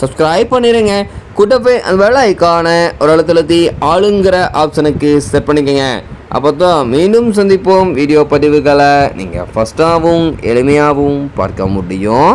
Subscribe பண்ணிடுங்க கூட்டப்பே அந்த வேலை ஐக்கானை ஒரு அழுத்தழுத்தி ஆளுங்கிற ஆப்ஷனுக்கு செட் பண்ணிக்கோங்க. அப்போ தான் மீண்டும் சந்திப்போம். வீடியோ பதிவுகளை நீங்கள் ஃபஸ்ட்டாகவும் எளிமையாகவும் பார்க்க முடியும்.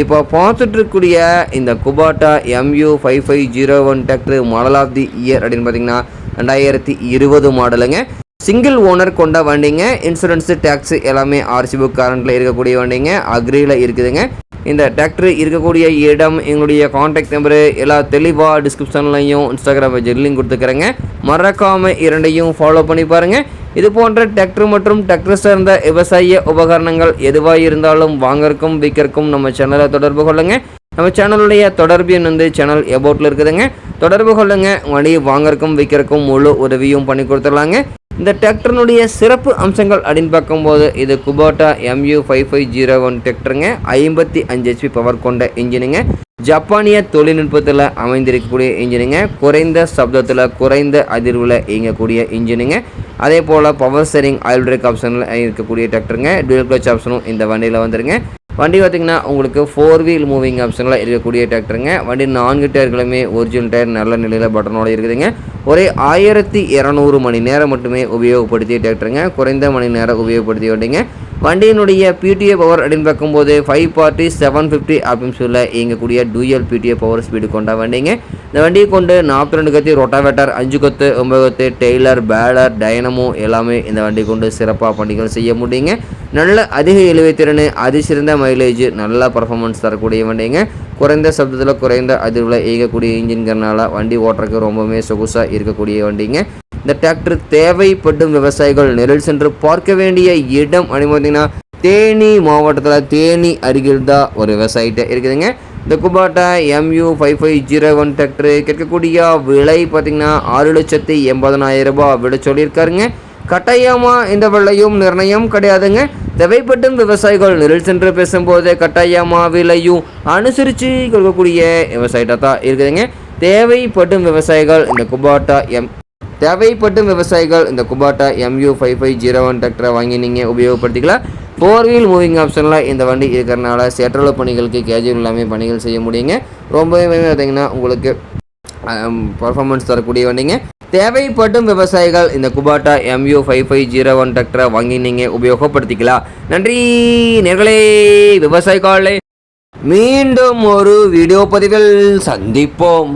இப்போ பார்த்துட்ருக்கூடிய இந்த Kubota MU five five zero one tractor model of the year அப்படின்னு பார்த்தீங்கன்னா ரெண்டாயிரத்தி இருபது மாடலுங்க சிங்கிள் ஓனர் கொண்ட வண்டிங்க. இன்சூரன்ஸு டேக்ஸு எல்லாமே ஆர்சி புக் கரண்ட்டில் இருக்கக்கூடிய வண்டிங்க. அக்ரியில் இருக்குதுங்க. இந்த டிராக்டர் இருக்கக்கூடிய இடம் எங்களுடைய காண்டாக்ட் நம்பரு எல்லா தெளிவாக டிஸ்கிரிப்ஷன்லையும் இன்ஸ்டாகிராம் பேஜ் லிங்க் கொடுத்துக்கிறேங்க. மறக்காமல் இரண்டையும் ஃபாலோ பண்ணி பாருங்கள் இது போன்ற டிராக்டர் மற்றும் டிராக்டர் சார்ந்த விவசாய உபகரணங்கள் எதுவாக இருந்தாலும் வாங்கறக்கும் விற்கிறக்கும் நம்ம சேனலை தொடர்பு கொள்ளுங்கள் நம்ம சேனலுடைய தொடர்பு எண் வந்து சேனல் எபோட்டில் இருக்குதுங்க. தொடர்பு கொள்ளுங்கள் வண்டி வாங்கறக்கும் விற்கிறக்கும் முழு உதவியும் பண்ணி கொடுத்துடலாங்க. இந்த டிராக்டர்னுடைய சிறப்பு அம்சங்கள் அப்படின்னு பார்க்கும்போது இது Kubota MU five five zero one டிராக்டருங்க. ஐம்பத்தி அஞ்சு ஹெச்பி பவர் கொண்ட இன்ஜினுங்க. ஜப்பானிய தொழில்நுட்பத்தில் அமைந்திருக்கக்கூடிய இன்ஜினுங்க. குறைந்த சப்தத்தில் குறைந்த அதிர்வில் இயங்கக்கூடிய இன்ஜினுங்க. அதே போல் பவர் ஸ்டேரிங் ஆயில் பிரேக் ஆப்ஷனில் இருக்கக்கூடிய டிராக்டருங்க. டூயல் கிளச் ஆப்ஷனும் இந்த வண்டியில் வந்துருங்க. வண்டி பார்த்திங்கன்னா உங்களுக்கு ஃபோர் வீல் மூவிங் ஆப்ஷனில் இருக்கக்கூடிய டிராக்டருங்க வண்டி நான்கு டயர்களுமே ஒரிஜினல் டயர் நல்ல நிலையில் பட்டனோட இருக்குதுங்க. ஒரே ஆயிரத்தி இரநூறு மணி நேரம் மட்டுமே உபயோகப்படுத்திய டிராக்டருங்க குறைந்த மணி நேரம் உபயோகப்படுத்திய வண்டிங்க. வண்டியினுடைய பிடிஏ பவர் அப்படின்னு பார்க்கும்போது ஃபைவ் பார்ட்டி செவன் ஃபிஃப்டி ஆர்பிஎம்ஸில் இயங்கக்கூடிய டூயல் பிடிஏ பவர் ஸ்பீடு கொண்ட வண்டிங்க. இந்த வண்டியை கொண்டு நாற்பத்தி ரெண்டு கத்தி ரொட்டாவேட்டர் அஞ்சு கொத்து ஒன்பது கொத்து டெய்லர் பேலர் டைனமோ எல்லாமே இந்த வண்டி கொண்டு சிறப்பாக பணிகள் செய்ய முடியுங்க. நல்ல அதிக இழுவைத்திறன் அதிசிறந்த மைலேஜ் நல்ல பர்ஃபார்மன்ஸ் தரக்கூடிய வண்டிங்க. குறைந்த சப்தத்தில் குறைந்த அதிர்வில் இயங்கக்கூடிய இன்ஜின்கிறனால வண்டி ஓட்டுறதுக்கு ரொம்பவுமே சொகுசாக இருக்கக்கூடிய வண்டிங்க. இந்த டிராக்டர் தேவைப்படும் விவசாயிகள் நேரில் சென்று பார்க்க வேண்டிய இடம் அப்படின்னு பார்த்தீங்கன்னா தேனி மாவட்டத்தில் தேனி அருகில் தான் ஒரு விவசாயிட்ட இருக்குதுங்க. இந்த Kubota MU five five zero one tractor கேட்கக்கூடிய விலை பார்த்தீங்கன்னா ஆறு லட்சத்தி எண்பதனாயிரம் ரூபாய் விட சொல்லியிருக்காருங்க. கட்டாயமாக இந்த விலையும் நிர்ணயம் கிடையாதுங்க. தேவைப்பட்டும் விவசாயிகள் நிழல் சென்று பேசும்போது கட்டாயமாக விலையும் அனுசரித்து கொடுக்கக்கூடிய விவசாயிட்டா தான் இருக்குதுங்க. தேவைப்படும் விவசாயிகள் இந்த குபாட்டா எம் தேவைப்பட்டும் விவசாயிகள் இந்த Kubota MU five five zero one டிராக்டரை வாங்கி நீங்கள் உபயோகப்படுத்திக்கலாம். ஃபோர் வீல் மூவிங் ஆப்ஷனில் இந்த வண்டி இருக்கிறனால சேற்றளவு பணிகளுக்கு கேஜுவல் எல்லாமே பணிகள் செய்ய முடியுங்க. ரொம்பவே பார்த்தீங்கன்னா உங்களுக்கு பர்ஃபார்மன்ஸ் தரக்கூடிய வண்டிங்க. தேவைப்படும் விவசாயிகள் இந்த Kubota MU five five zero one டிராக்டரை வாங்கி நீங்கள் உபயோகப்படுத்திக்கலாம். நன்றி நேர்களே விவசாயிகளே. மீண்டும் ஒரு வீடியோ பதிவில் சந்திப்போம்.